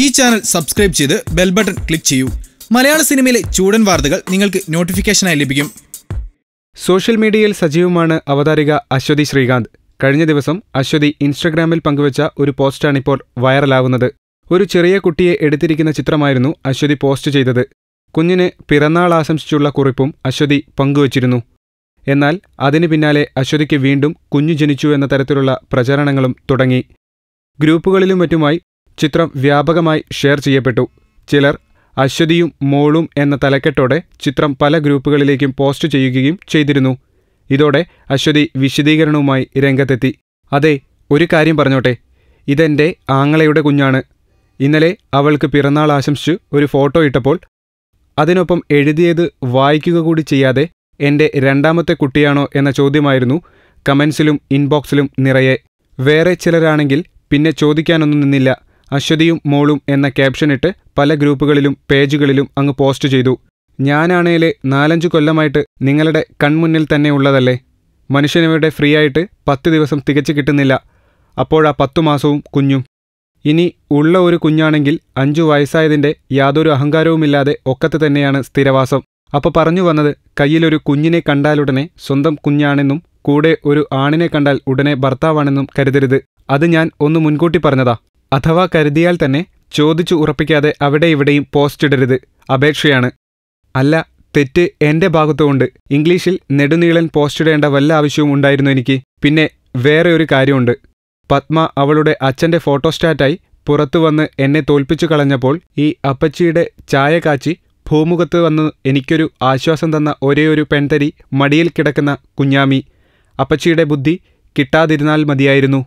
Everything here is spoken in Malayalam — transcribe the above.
ഈ ചാനൽ സബ്സ്ക്രൈബ് ചെയ്ത് ബെൽ ബട്ടൺ ക്ലിക്ക് ചെയ്യൂ. മലയാള സിനിമയിലെ ചൂടൻ വാർത്തകൾ നിങ്ങൾക്ക് നോട്ടിഫിക്കേഷനായി ലഭിക്കും. സോഷ്യൽ മീഡിയയിൽ സജീവമാണ് അവതാരിക അശ്വതി ശ്രീകാന്ത്. കഴിഞ്ഞ ദിവസം അശ്വതി ഇൻസ്റ്റഗ്രാമിൽ പങ്കുവച്ച ഒരു പോസ്റ്റാണിപ്പോൾ വൈറലാകുന്നത് ഒരു ചെറിയ കുട്ടിയെ എടുത്തിരിക്കുന്ന ചിത്രമായിരുന്നു അശ്വതി പോസ്റ്റ് ചെയ്തത്. കുഞ്ഞിന് പിറന്നാൾ ആശംസിച്ചുള്ള കുറിപ്പും അശ്വതി പങ്കുവച്ചിരുന്നു. എന്നാൽ അതിനു പിന്നാലെ അശ്വതിക്ക് വീണ്ടും കുഞ്ഞു ജനിച്ചു എന്ന തരത്തിലുള്ള പ്രചാരണങ്ങളും തുടങ്ങി. ഗ്രൂപ്പുകളിലും മറ്റുമായി ചിത്രം വ്യാപകമായി ഷെയർ ചെയ്യപ്പെട്ടു. ചിലർ അശ്വതിയും മോളും എന്ന തലക്കെട്ടോടെ ചിത്രം പല ഗ്രൂപ്പുകളിലേക്കും പോസ്റ്റ് ചെയ്യുകയും ചെയ്തിരുന്നു. ഇതോടെ അശ്വതി വിശദീകരണവുമായി രംഗത്തെത്തി. അതെ ഒരു കാര്യം പറഞ്ഞോട്ടെ. ഇതെന്റെ ആങ്ങളയുടെ കുഞ്ഞാണ്. ഇന്നലെ അവൾക്ക് പിറന്നാൾ ആശംസിച്ചു ഒരു ഫോട്ടോ ഇട്ടപ്പോൾ അതിനൊപ്പം എഴുതിയത് വായിക്കുക കൂടി ചെയ്യാതെ എന്റെ രണ്ടാമത്തെ കുട്ടിയാണോ എന്ന ചോദ്യമായിരുന്നു കമൻസിലും ഇൻബോക്സിലും നിറയെ. വേറെ ചിലരാണെങ്കിൽ പിന്നെ ചോദിക്കാനൊന്നും നിന്നില്ല. അശ്വതിയും മോളും എന്ന ക്യാപ്ഷനിട്ട് പല ഗ്രൂപ്പുകളിലും പേജുകളിലും അങ്ങ് പോസ്റ്റ് ചെയ്തു. ഞാനാണേൽ നാലഞ്ചു കൊല്ലമായിട്ട് നിങ്ങളുടെ കൺമുന്നിൽ തന്നെ ഉള്ളതല്ലേ? മനുഷ്യനിവിടെ ഫ്രീ ആയിട്ട് പത്ത് ദിവസം തികച്ചു കിട്ടുന്നില്ല. അപ്പോഴാ പത്തു മാസവും കുഞ്ഞും. ഇനി ഉള്ള ഒരു കുഞ്ഞാണെങ്കിൽ അഞ്ചു വയസ്സായതിന്റെ യാതൊരു അഹങ്കാരവുമില്ലാതെ ഒക്കത്ത് തന്നെയാണ് സ്ഥിരവാസം. അപ്പോൾ പറഞ്ഞു വന്നത് കയ്യിലൊരു കുഞ്ഞിനെ കണ്ടാലുടനെ സ്വന്തം കുഞ്ഞാണെന്നും കൂടെ ഒരു ആണിനെ കണ്ടാൽ ഉടനെ ഭർത്താവാണെന്നും കരുതരുത്. അത് ഞാൻ ഒന്ന് മുൻകൂട്ടി പറഞ്ഞതാ. അഥവാ കരുതിയാൽ തന്നെ ചോദിച്ചു ഉറപ്പിക്കാതെ അവിടെ ഇവിടെയും പോസ്റ്റ് ഇടരുത്. അപേക്ഷയാണ്. അല്ല തെറ്റ് എന്റെ ഭാഗത്തുമുണ്ട്. ഇംഗ്ലീഷിൽ നെടുനീളൻ പോസ്റ്റ് ഇടേണ്ട വല്ല ആവശ്യവും ഉണ്ടായിരുന്നു എനിക്ക്. പിന്നെ വേറെ ഒരു കാര്യമുണ്ട്. പത്മ അവളുടെ അച്ഛന്റെ ഫോട്ടോസ്റ്റാറ്റായി പുറത്തു വന്ന് എന്നെ തോൽപ്പിച്ചു കളഞ്ഞപ്പോൾ ഈ അപ്പച്ചിയുടെ ചായ കാച്ചി ഭൂമുഖത്ത് വന്ന് എനിക്കൊരു ആശ്വാസം തന്ന ഒരേയൊരു പെൺതരി മടിയിൽ കിടക്കുന്ന കുഞ്ഞാമി. അപ്പച്ചിയുടെ ബുദ്ധി കിട്ടാതിരുന്നാൽ മതിയായിരുന്നു.